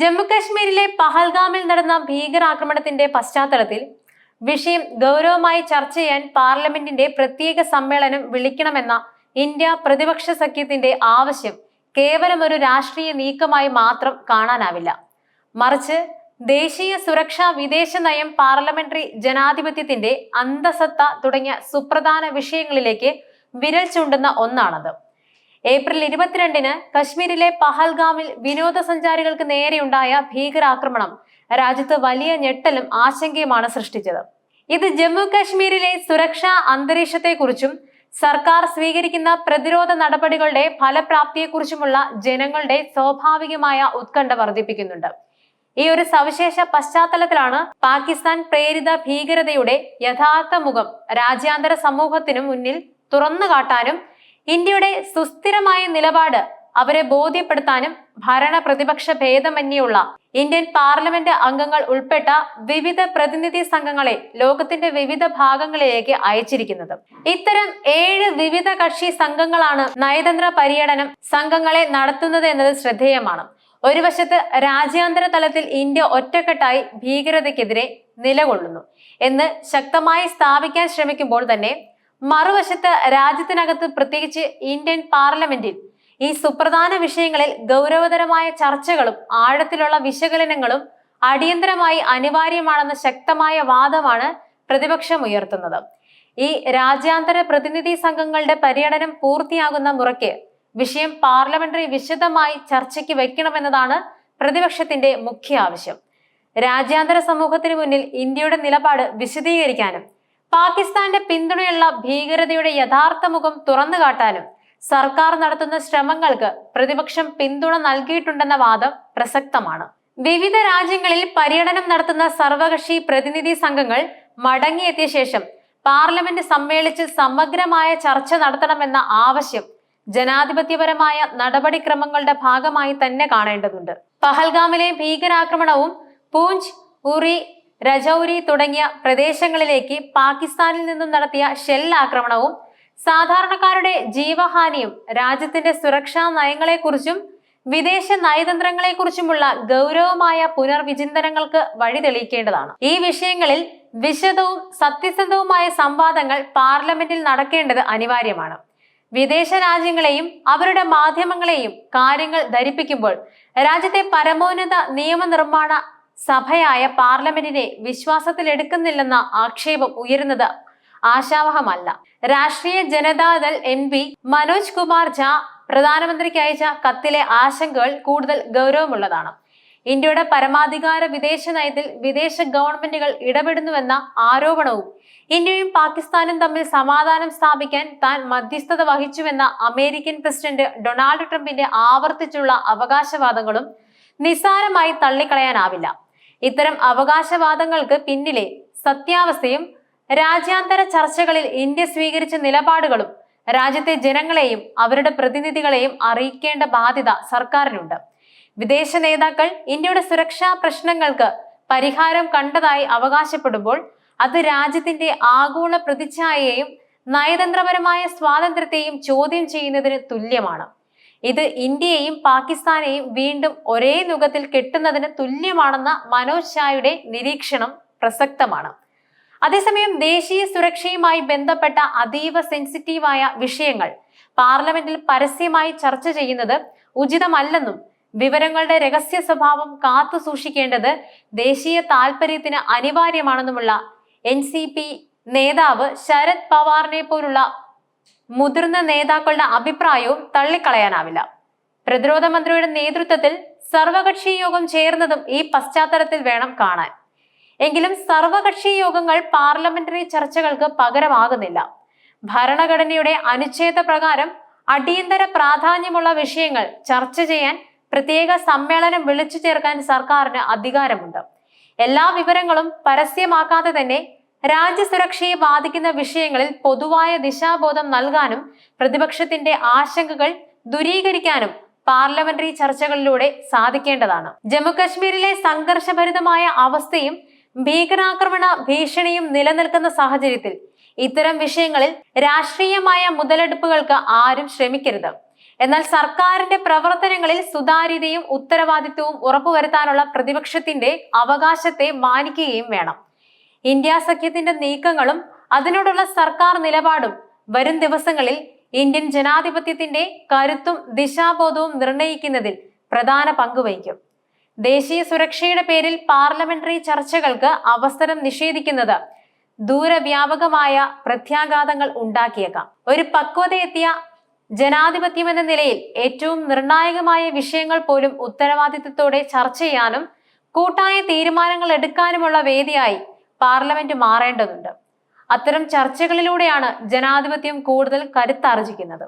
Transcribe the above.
ജമ്മുകശ്മീരിലെ പഹൽഗാമിൽ നടന്ന ഭീകരാക്രമണത്തിന്റെ പശ്ചാത്തലത്തിൽ വിഷയം ഗൗരവമായി ചർച്ച ചെയ്യാൻ പാർലമെന്റിന്റെ പ്രത്യേക സമ്മേളനം വിളിക്കണമെന്ന ഇന്ത്യ പ്രതിപക്ഷ സഖ്യത്തിന്റെ ആവശ്യം കേവലം ഒരു രാഷ്ട്രീയ നീക്കമായി മാത്രം കാണാനാവില്ല. മറിച്ച് ദേശീയ സുരക്ഷാ വിദേശ നയം പാർലമെന്ററി ജനാധിപത്യത്തിന്റെ അന്തസത്ത തുടങ്ങിയ സുപ്രധാന വിഷയങ്ങളിലേക്ക് വിരൽ ചൂണ്ടുന്ന ഒന്നാണത്. ഏപ്രിൽ ഇരുപത്തിരണ്ടിന് കശ്മീരിലെ പഹൽഗാമിൽ വിനോദസഞ്ചാരികൾക്ക് നേരെയുണ്ടായ ഭീകരാക്രമണം രാജ്യത്ത് വലിയ ഞെട്ടലും ആശങ്കയുമാണ് സൃഷ്ടിച്ചത്. ഇത് ജമ്മു കാശ്മീരിലെ സുരക്ഷാ അന്തരീക്ഷത്തെക്കുറിച്ചും സർക്കാർ സ്വീകരിക്കുന്ന പ്രതിരോധ നടപടികളുടെ ഫലപ്രാപ്തിയെക്കുറിച്ചുമുള്ള ജനങ്ങളുടെ സ്വാഭാവികമായ ഉത്കണ്ഠ വർദ്ധിപ്പിക്കുന്നുണ്ട്. ഈ ഒരു സവിശേഷ പശ്ചാത്തലത്തിലാണ് പാകിസ്ഥാൻ പ്രേരിത ഭീകരതയുടെ യഥാർത്ഥ മുഖം രാജ്യാന്തര സമൂഹത്തിനു മുന്നിൽ തുറന്നു കാട്ടാനും ഇന്ത്യയുടെ സുസ്ഥിരമായ നിലപാട് അവരെ ബോധ്യപ്പെടുത്താനും ഭരണ പ്രതിപക്ഷ ഭേദമന്യുള്ള ഇന്ത്യൻ പാർലമെന്റ് അംഗങ്ങൾ ഉൾപ്പെട്ട വിവിധ പ്രതിനിധി സംഘങ്ങളെ ലോകത്തിന്റെ വിവിധ ഭാഗങ്ങളിലേക്ക് അയച്ചിരിക്കുന്നത്. ഇത്തരം ഏഴ് വിവിധ കക്ഷി സംഘങ്ങളാണ് നയതന്ത്ര പര്യടനം സംഘങ്ങളെ നടത്തുന്നത് എന്നത് ശ്രദ്ധേയമാണ്. ഒരു വശത്ത് രാജ്യാന്തര തലത്തിൽ ഇന്ത്യ ഒറ്റക്കെട്ടായി ഭീകരതയ്ക്കെതിരെ നിലകൊള്ളുന്നു എന്ന് ശക്തമായി സ്ഥാപിക്കാൻ ശ്രമിക്കുമ്പോൾ തന്നെ മറുവശത്ത് രാജ്യത്തിനകത്ത് പ്രത്യേകിച്ച് ഇന്ത്യൻ പാർലമെന്റിൽ ഈ സുപ്രധാന വിഷയങ്ങളിൽ ഗൗരവതരമായ ചർച്ചകളും ആഴത്തിലുള്ള വിശകലനങ്ങളും അടിയന്തരമായി അനിവാര്യമാണെന്ന ശക്തമായ വാദമാണ് പ്രതിപക്ഷം ഉയർത്തുന്നത് ഈ രാജ്യാന്തര പ്രതിനിധി സംഘങ്ങളുടെ പര്യടനം പൂർത്തിയാകുന്ന മുറയ്ക്ക് വിഷയം പാർലമെന്ററി വിശദമായി ചർച്ചയ്ക്ക് വെക്കണമെന്നതാണ് പ്രതിപക്ഷത്തിന്റെ മുഖ്യ ആവശ്യം. രാജ്യാന്തര സമൂഹത്തിന് മുന്നിൽ ഇന്ത്യയുടെ നിലപാട് വിശദീകരിക്കാനും പാകിസ്ഥാന്റെ പിന്തുണയുള്ള ഭീകരതയുടെ യഥാർത്ഥ മുഖം തുറന്നു കാട്ടാനും സർക്കാർ നടത്തുന്ന ശ്രമങ്ങൾക്ക് പ്രതിപക്ഷം പിന്തുണ നൽകിയിട്ടുണ്ടെന്ന വാദം പ്രസക്തമാണ്. വിവിധ രാജ്യങ്ങളിൽ പര്യടനം നടത്തുന്ന സർവകക്ഷി പ്രതിനിധി സംഘങ്ങൾ മടങ്ങിയെത്തിയ ശേഷം പാർലമെന്റ് സമ്മേളിച്ച് സമഗ്രമായ ചർച്ച നടത്തണമെന്ന ആവശ്യം ജനാധിപത്യപരമായ നടപടിക്രമങ്ങളുടെ ഭാഗമായി തന്നെ കാണേണ്ടതുണ്ട്. പഹൽഗാമിലെ ഭീകരാക്രമണവും പൂഞ്ച് ഉറി രജൌരി തുടങ്ങിയ പ്രദേശങ്ങളിലേക്ക് പാകിസ്ഥാനിൽ നിന്നും നടത്തിയ ഷെൽ ആക്രമണവും സാധാരണക്കാരുടെ ജീവഹാനിയും രാജ്യത്തിന്റെ സുരക്ഷാ നയങ്ങളെക്കുറിച്ചും വിദേശ നയതന്ത്രങ്ങളെക്കുറിച്ചുമുള്ള ഗൗരവമായ പുനർവിചിന്തനങ്ങൾക്ക് വഴി തെളിയിക്കേണ്ടതാണ്. ഈ വിഷയങ്ങളിൽ വിശദവും സത്യസന്ധവുമായ സംവാദങ്ങൾ പാർലമെന്റിൽ നടക്കേണ്ടത് അനിവാര്യമാണ്. വിദേശ രാജ്യങ്ങളെയും അവരുടെ മാധ്യമങ്ങളെയും കാര്യങ്ങൾ ധരിപ്പിക്കുമ്പോൾ രാജ്യത്തെ പരമോന്നത നിയമനിർമ്മാണ സഭയായ പാർലമെന്റിനെ വിശ്വാസത്തിലെടുക്കുന്നില്ലെന്ന ആക്ഷേപം ഉയരുന്നത് ആശാവഹമല്ല. രാഷ്ട്രീയ ജനതാദൾ എം പി മനോജ് കുമാർ ഝാ പ്രധാനമന്ത്രിക്ക് അയച്ച കത്തിലെ ആശങ്കകൾ കൂടുതൽ ഗൗരവമുള്ളതാണ്. ഇന്ത്യയുടെ പരമാധികാര വിദേശ നയത്തിൽ വിദേശ ഗവൺമെന്റുകൾ ഇടപെടുന്നുവെന്ന ആരോപണവും ഇന്ത്യയും പാകിസ്ഥാനും തമ്മിൽ സമാധാനം സ്ഥാപിക്കാൻ താൻ മധ്യസ്ഥത വഹിച്ചുവെന്ന അമേരിക്കൻ പ്രസിഡന്റ് ഡൊണാൾഡ് ട്രംപിന്റെ ആവർത്തിച്ചുള്ള അവകാശവാദങ്ങളും നിസ്സാരമായി തള്ളിക്കളയാനാവില്ല. ഇത്തരം അവകാശവാദങ്ങൾക്ക് പിന്നിലെ സത്യാവസ്ഥയും രാജ്യാന്തര ചർച്ചകളിൽ ഇന്ത്യ സ്വീകരിച്ച നിലപാടുകളും രാജ്യത്തെ ജനങ്ങളെയും അവരുടെ പ്രതിനിധികളെയും അറിയിക്കേണ്ട ബാധ്യത സർക്കാരിനുണ്ട്. വിദേശ നേതാക്കൾ ഇന്ത്യയുടെ സുരക്ഷാ പ്രശ്നങ്ങൾക്ക് പരിഹാരം കണ്ടതായി അവകാശപ്പെടുമ്പോൾ അത് രാജ്യത്തിന്റെ ആഗോള പ്രതിച്ഛായയെയും നയതന്ത്രപരമായ സ്വാതന്ത്ര്യത്തെയും ചോദ്യം ചെയ്യുന്നതിന് തുല്യമാണ്. ഇത് ഇന്ത്യയെയും പാകിസ്ഥാനെയും വീണ്ടും ഒരേ നുഖത്തിൽ കെട്ടുന്നതിന് തുല്യമാണെന്ന മനോജ് ഷായുടെ നിരീക്ഷണം പ്രസക്തമാണ്. അതേസമയം ദേശീയ സുരക്ഷയുമായി ബന്ധപ്പെട്ട അതീവ സെൻസിറ്റീവായ വിഷയങ്ങൾ പാർലമെന്റിൽ പരസ്യമായി ചർച്ച ചെയ്യുന്നത് ഉചിതമല്ലെന്നും വിവരങ്ങളുടെ രഹസ്യ സ്വഭാവം കാത്തു സൂക്ഷിക്കേണ്ടത് ദേശീയ താൽപര്യത്തിന് അനിവാര്യമാണെന്നുമുള്ള എൻ നേതാവ് ശരത് പവാറിനെ പോലുള്ള മുതിർന്ന നേതാക്കളുടെ അഭിപ്രായവും തള്ളിക്കളയാനാവില്ല. പ്രതിരോധ മന്ത്രിയുടെ നേതൃത്വത്തിൽ സർവകക്ഷി യോഗം ചേർന്നതും ഈ പശ്ചാത്തലത്തിൽ വേണം കാണാൻ. എങ്കിലും സർവകക്ഷി യോഗങ്ങൾ പാർലമെന്ററി ചർച്ചകൾക്ക് പകരമാകുന്നില്ല. ഭരണഘടനയുടെ അനുച്ഛേദ പ്രകാരം അടിയന്തര പ്രാധാന്യമുള്ള വിഷയങ്ങൾ ചർച്ച ചെയ്യാൻ പ്രത്യേക സമ്മേളനം വിളിച്ചു ചേർക്കാൻ സർക്കാരിന് അധികാരമുണ്ട്. എല്ലാ വിവരങ്ങളും പരസ്യമാക്കാതെ തന്നെ രാജ്യസുരക്ഷയെ ബാധിക്കുന്ന വിഷയങ്ങളിൽ പൊതുവായ ദിശാബോധം നൽകാനും പ്രതിപക്ഷത്തിന്റെ ആശങ്കകൾ ദുരീകരിക്കാനും പാർലമെന്ററി ചർച്ചകളിലൂടെ സാധിക്കേണ്ടതാണ്. ജമ്മുകശ്മീരിലെ സംഘർഷഭരിതമായ അവസ്ഥയും ഭീകരാക്രമണ ഭീഷണിയും നിലനിൽക്കുന്ന സാഹചര്യത്തിൽ ഇത്തരം വിഷയങ്ങളിൽ രാഷ്ട്രീയമായ മുതലെടുപ്പുകൾക്ക് ആരും ശ്രമിക്കരുത്. എന്നാൽ സർക്കാരിന്റെ പ്രവർത്തനങ്ങളിൽ സുതാര്യതയും ഉത്തരവാദിത്വവും ഉറപ്പുവരുത്താനുള്ള പ്രതിപക്ഷത്തിന്റെ അവകാശത്തെ മാനിക്കുകയും വേണം. ഇന്ത്യ സഖ്യത്തിന്റെ നീക്കങ്ങളും അതിനോടുള്ള സർക്കാർ നിലപാടും വരും ദിവസങ്ങളിൽ ഇന്ത്യൻ ജനാധിപത്യത്തിന്റെ കരുത്തും ദിശാബോധവും നിർണയിക്കുന്നതിൽ പ്രധാന പങ്കുവഹിക്കും ദേശീയ സുരക്ഷയുടെ പേരിൽ പാർലമെന്ററി ചർച്ചകൾക്ക് അവസരം നിഷേധിക്കുന്നത് ദൂരവ്യാപകമായ പ്രത്യാഘാതങ്ങൾ ഉണ്ടാക്കിയേക്കാം. ഒരു പക്വതയെത്തിയ ജനാധിപത്യം എന്ന നിലയിൽ ഏറ്റവും നിർണായകമായ വിഷയങ്ങൾ പോലും ഉത്തരവാദിത്വത്തോടെ ചർച്ച ചെയ്യാനും കൂട്ടായ തീരുമാനങ്ങൾ എടുക്കാനുമുള്ള വേദിയായി പാർലമെന്റ് മാറേണ്ടതുണ്ട്. അത്തരം ചർച്ചകളിലൂടെയാണ് ജനാധിപത്യം കൂടുതൽ കരുത്താർജിക്കുന്നത്.